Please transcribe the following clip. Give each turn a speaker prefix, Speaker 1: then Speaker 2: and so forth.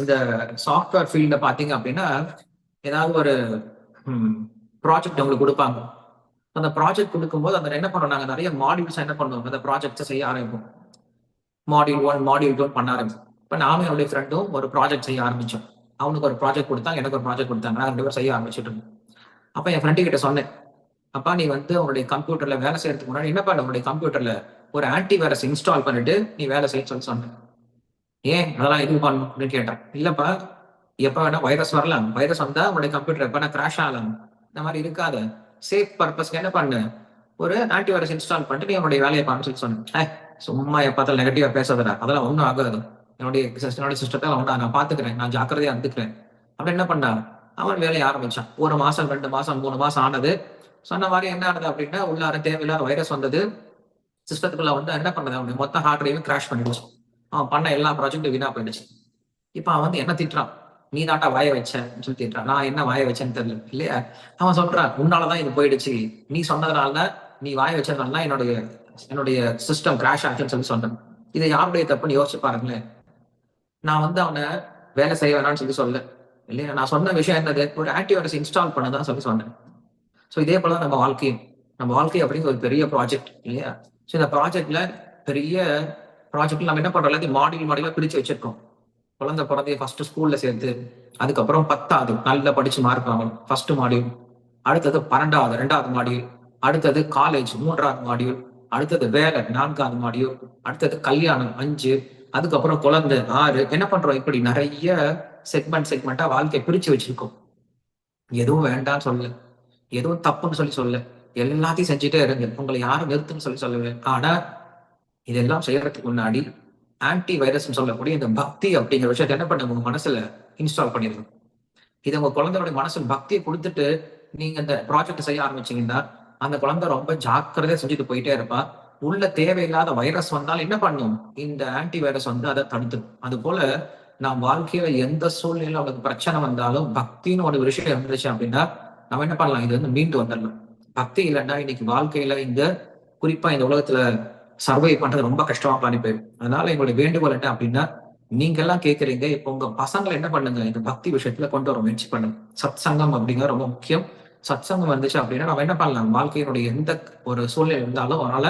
Speaker 1: இந்த சாஃப்ட்வேர் ஃபீல்ட பாத்தீங்க அப்படின்னா ஏதாவது ஒரு ப்ராஜெக்ட் உங்களுக்கு கொடுப்பாங்க. அந்த ப்ராஜெக்ட் கொடுக்கும்போது அந்த என்ன பண்ணோம் நாங்க நிறைய மாடியூல்ஸ் என்ன பண்ணுவோம் அந்த ப்ராஜெக்ட்ஸை செய்ய ஆரம்பிப்போம். மாடியூல் ஒன் மாடியூல் டூ பண்ண ஆரம்பிப்போம். இப்போ நானும் என்னுடைய ஃப்ரெண்டும் ஒரு ப்ராஜெக்ட் செய்ய ஆரம்பிச்சோம். அவனுக்கு ஒரு ப்ராஜெக்ட் கொடுத்தாங்க எனக்கு ஒரு ப்ராஜெக்ட் கொடுத்தாங்க. நான் ரெண்டு பேரும் செய்ய ஆரம்பிச்சுட்டு இருந்தோம். அப்போ என் ஃப்ரெண்டு கிட்ட சொன்னேன் அப்பா நீ வந்து உன்னுடைய கம்ப்யூட்டர்ல வேலை செய்யறதுக்கு முன்னாடி என்ன பண்ண உன்னுடைய கம்ப்யூட்டர்ல ஒரு ஆன்டி வைரஸ் இன்ஸ்டால் பண்ணிட்டு நீ வேலை செய்ய சொல்லி சொன்னேன். ஏன் அதெல்லாம் இது பண்ணணும் அப்படின்னு கேட்டேன். இல்லப்பா எப்ப வேணா வைரஸ் வரலாம். வைரஸ் வந்தா உங்களுடைய கம்ப்யூட்டர் எப்ப கிராஷ் ஆகலாம். இந்த மாதிரி இருக்காத. சேஃப் பர்பஸ்க்கு என்ன பண்ணு? ஒரு ஆன்டி வைரஸ் இன்ஸ்டால் பண்ணிட்டு நீ உன்னுடைய வேலையை பண்ணு சொல்லி சொன்னேன். சும்மா எப்பத்தாலும் நெகட்டிவா பேசாதடா. அதெல்லாம் ஒன்றும் ஆகாது. என்னுடைய system- என்னுடைய சிஸ்டத்தை ஒன்றா நான் பாத்துக்கிறேன் நான் ஜாக்கிரதையா இருந்துக்கிறேன். அப்படி என்ன பண்ணா? அவன் வேலையை ஆரம்பிச்சான். ஒரு மாசம் ரெண்டு மாசம் மூணு மாசம் ஆனது. சொன்ன மாதிரி என்ன ஆனது அப்படின்னா உள்ளார தேவையில்லாத வைரஸ் வந்தது. சிஸ்டத்துக்குள்ள வந்து என்ன பண்ணது அவனுடைய மொத்த ஹார்ட் டிரைவும் கிராஷ் பண்ணிடுச்சு. அவன் பண்ண எல்லா ப்ராஜெக்டும் வீணா போயிடுச்சு. இப்போ அவன் வந்து என்ன திட்டுறான்? நீ தாட்டா வாய வச்சேன்னு சொல்லி திட்டுறான். நான் என்ன வாய வச்சேன்னு தெரியல இல்லையா? அவன் சொல்றான் உன்னாலதான் இது போயிடுச்சு. நீ சொன்னதுனால தான் நீ வாய வச்சதுனால தான் என்னுடைய என்னுடைய சிஸ்டம் கிராஷ் ஆச்சுன்னு சொல்லி சொன்னேன் இது யாருடைய தப்புன்னு யோசிச்சு பாருங்களேன். நான் வந்து அவனை வேலை செய்ய வேணாம்னு சொல்லி சொல்ல இல்லையா? நான் சொன்ன விஷயம் என்னது? ஒரு ஆன்டிவைரஸ் இன்ஸ்டால் பண்ணதான் சொல்லி சொன்னேன். ஸோ இதே போல நம்ம வாழ்க்கையும். நம்ம வாழ்க்கை அப்படிங்கிற ஒரு பெரிய ப்ராஜெக்ட் இல்லையா? ஸோ இந்த ப்ராஜெக்ட்ல பெரிய ப்ராஜெக்ட்ல நம்ம என்ன பண்றோம் எல்லாத்தையும் மாடியூல் மாடியூலா பிரிச்சு வச்சிருக்கோம். குழந்தை பிறந்தைய ஃபர்ஸ்ட் ஸ்கூல்ல சேர்த்து அதுக்கப்புறம் பத்தாவது நல்லா படிச்சு மார்க் வாங்கணும் ஃபர்ஸ்ட் மாடியூல் அடுத்தது பன்னெண்டாவது ரெண்டாவது மாடியூல் அடுத்தது காலேஜ் மூன்றாவது மாடியூல் அடுத்தது வேலை நான்காவது மாடியூல் அடுத்தது கல்யாணம் அஞ்சு. அதுக்கப்புறம் குழந்தை ஆறு. என்ன பண்றோம்? இப்படி நிறைய செக்மெண்ட் செக்மெண்டா வாழ்க்கையை பிரிச்சு வச்சிருக்கோம். எதுவும் வேண்டாம்னு சொல்லல. எதுவும் தப்புன்னு சொல்லி சொல்ல எல்லாத்தையும் செஞ்சுட்டே இருங்க. உங்களை யாரும் நிறுத்துன்னு சொல்லி சொல்லுவேன் ஆனா இதெல்லாம் செய்யறதுக்கு முன்னாடி ஆன்டி வைரஸ் சொல்லக்கூடிய இந்த பக்தி அப்படிங்கிற விஷயத்தை என்ன பண்ணுங்க? உங்க மனசுல இன்ஸ்டால் பண்ணிருங்க இது உங்க குழந்தையோட மனசுல பக்தியை கொடுத்துட்டு நீங்க இந்த ப்ராஜெக்ட் செய்ய ஆரம்பிச்சீங்கன்னா அந்த குழந்தை ரொம்ப ஜாக்கிரதையா செஞ்சுட்டு போயிட்டே இருப்பா. உள்ள தேவையில்லாத வைரஸ் வந்தாலும் என்ன பண்ணும்? இந்த ஆன்டி வைரஸ் வந்து அதை தடுத்துடும் அது போல நாம் வாழ்க்கையில எந்த சூழ்நிலையில அவனுக்கு பிரச்சனை வந்தாலும் பக்தின்னு ஒரு விஷயம் இருந்துச்சு அப்படின்னா நம்ம என்ன பண்ணலாம்? இது வந்து மீண்டு வந்துடலாம். பக்தி இல்லைன்னா இன்னைக்கு வாழ்க்கையில இந்த குறிப்பா இந்த உலகத்துல சர்வை பண்றது ரொம்ப கஷ்டமா பண்ணி போயிடும் அதனால எங்களுடைய வேண்டுகோள் என்ன அப்படின்னா நீங்க எல்லாம் கேக்குறீங்க இப்போ உங்க பசங்களை என்ன பண்ணுங்க இந்த பக்தி விஷயத்துல கொண்டு வர முயற்சி பண்ணுங்க. சத் சங்கம் அப்படிங்கிறது ரொம்ப முக்கியம். சத் சங்கம் வந்துச்சு அப்படின்னா நம்ம என்ன பண்ணலாம்? வாழ்க்கையினுடைய எந்த ஒரு சூழ்நிலை இருந்தாலும் அதனால